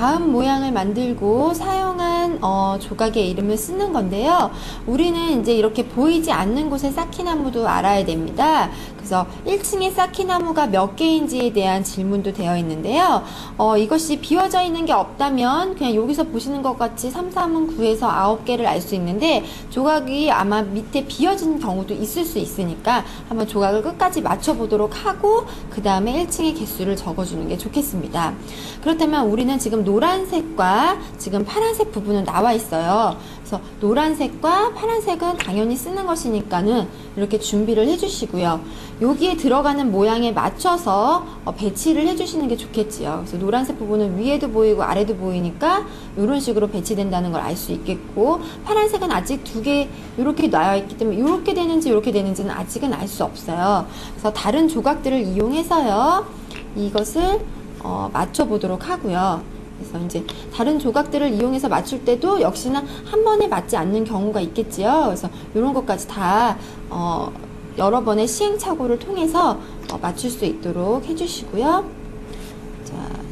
다음 모양을 만들고 사용한 어, 조각의 이름을 쓰는 건데요. 우리는 이제 이렇게 보이지 않는 곳의 쌓기나무도 알아야 됩니다. 그래서 1층에 쌓기나무가 몇 개인지에 대한 질문도 되어 있는데요. 어, 이것이 비워져 있는 게 없다면 그냥 여기서 보시는 것 같이 3, 3은 9에서 9개를 알 수 있는데 조각이 아마 밑에 비어진 경우도 있을 수 있으니까 한번 조각을 끝까지 맞춰보도록 하고 그 다음에 1층의 개수를 적어주는 게 좋겠습니다. 그렇다면 우리는 지금 노란색과 지금 파란색 부분은 나와 있어요. 그래서 노란색과 파란색은 당연히 쓰는 것이니까는 이렇게 준비를 해주시고요. 여기에 들어가는 모양에 맞춰서 어, 배치를 해주시는 게 좋겠지요. 그래서 노란색 부분은 위에도 보이고 아래도 보이니까 이런 식으로 배치된다는 걸 알 수 있겠고 파란색은 아직 두 개 이렇게 놔야 있기 때문에 이렇게 되는지 이렇게 되는지는 아직은 알 수 없어요. 그래서 다른 조각들을 이용해서요. 이것을 어, 맞춰보도록 하고요. 그래서 이제 다른 조각들을 이용해서 맞출 때도 역시나 한 번에 맞지 않는 경우가 있겠지요. 그래서 이런 것까지 다 어, 여러 번의 시행착오를 통해서 어, 맞출 수 있도록 해주시고요.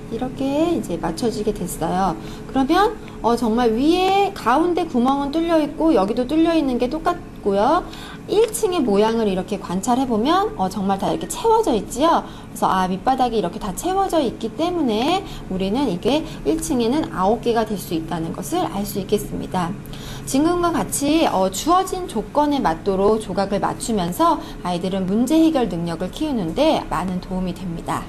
자, 이렇게 이제 맞춰지게 됐어요. 그러면 어, 정말 위에 가운데 구멍은 뚫려 있고 여기도 뚫려 있는 게 똑같고요. 1층의 모양을 이렇게 관찰해 보면 어, 정말 다 이렇게 채워져 있지요. 그래서 아 밑바닥이 이렇게 다 채워져 있기 때문에 우리는 이게 1층에는 9개가 될 수 있다는 것을 알 수 있겠습니다. 지금과 같이 어, 주어진 조건에 맞도록 조각을 맞추면서 아이들은 문제 해결 능력을 키우는데 많은 도움이 됩니다.